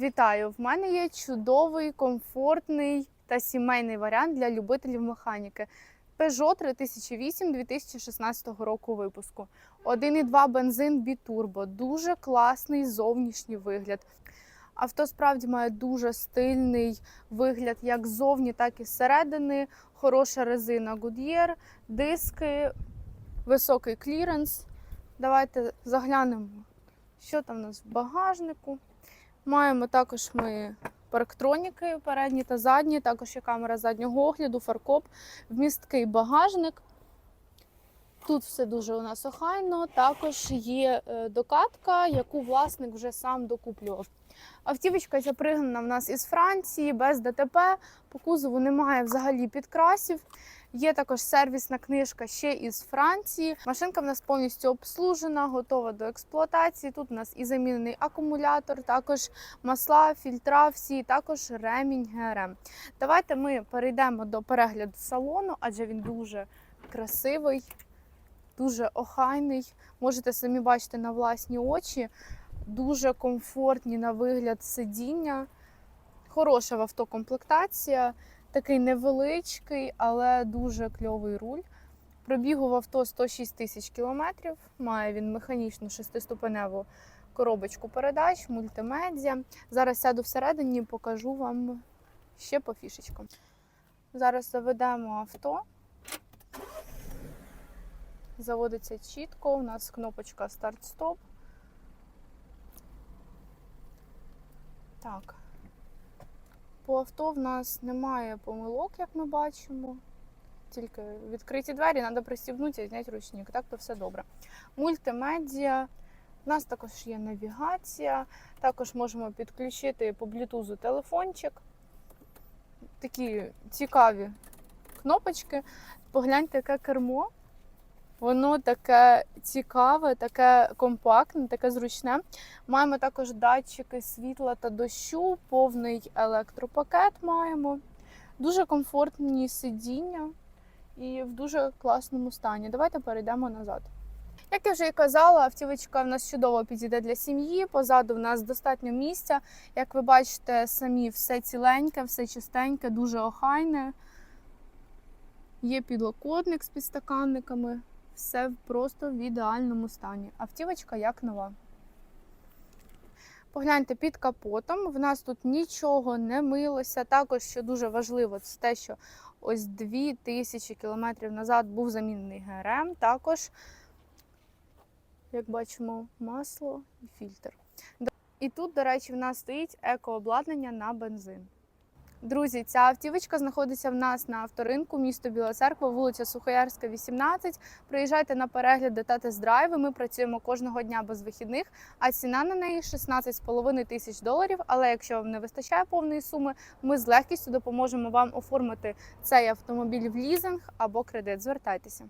Вітаю! В мене є чудовий, комфортний та сімейний варіант для любителів механіки. Peugeot 3008 2016 року випуску. 1,2 бензин бітурбо. Дуже класний зовнішній вигляд. Авто справді має дуже стильний вигляд як ззовні, так і зсередини. Хороша резина Goodyear, диски, високий кліренс. Давайте заглянемо, що там у нас в багажнику. Маємо також ми парктроніки передні та задні, також є камера заднього огляду, фаркоп, вмісткий багажник. Тут все дуже у нас охайно. Також є е, докатка, яку власник вже сам докуплював. Автівочка ця пригнана в нас із Франції, без ДТП. По кузову немає взагалі підкрасів. Є також сервісна книжка ще із Франції. Машинка в нас повністю обслужена, готова до експлуатації. Тут у нас і замінений акумулятор, також масла, фільтра, всі, також ремінь ГРМ. Давайте ми перейдемо до перегляду салону, адже він дуже красивий, дуже охайний. Можете самі бачити на власні очі. Дуже комфортні на вигляд сидіння. Хороша в авто. Такий невеличкий, але дуже кльовий руль. Пробігу в авто 106 тисяч кілометрів. Має він механічну шестиступеневу коробочку передач, мультимедіа. Зараз сяду всередині і покажу вам ще по фішечкам. Зараз заведемо авто. Заводиться чітко. У нас кнопочка старт-стоп. Так. По авто в нас немає помилок, як ми бачимо. Тільки відкриті двері, треба пристібнути і зняти ручник. Так то все добре. Мультимедіа. У нас також є навігація. Також можемо підключити по блютузу телефончик. Такі цікаві кнопочки. Погляньте, яке кермо. Воно таке цікаве, таке компактне, таке зручне. Маємо також датчики світла та дощу, повний електропакет маємо. Дуже комфортні сидіння і в дуже класному стані. Давайте перейдемо назад. Як я вже і казала, автівочка в нас чудово підійде для сім'ї. Позаду в нас достатньо місця. Як ви бачите, самі все ціленьке, все чистеньке, дуже охайне. Є підлокотник з підстаканниками. Все просто в ідеальному стані. Автівочка як нова. Погляньте під капотом. В нас тут нічого не милося. Також, що дуже важливо, це те, що ось 2000 кілометрів назад був замінений ГРМ. Також, як бачимо, масло і фільтр. І тут, до речі, в нас стоїть екообладнання на бензин. Друзі, ця автівочка знаходиться в нас на авторинку, місто Біла Церква, вулиця Сухоярська, 18. Приїжджайте на перегляди та тест-драйви. Ми працюємо кожного дня без вихідних, а ціна на неї 16,5 тисяч доларів. Але якщо вам не вистачає повної суми, ми з легкістю допоможемо вам оформити цей автомобіль в лізинг або кредит. Звертайтеся.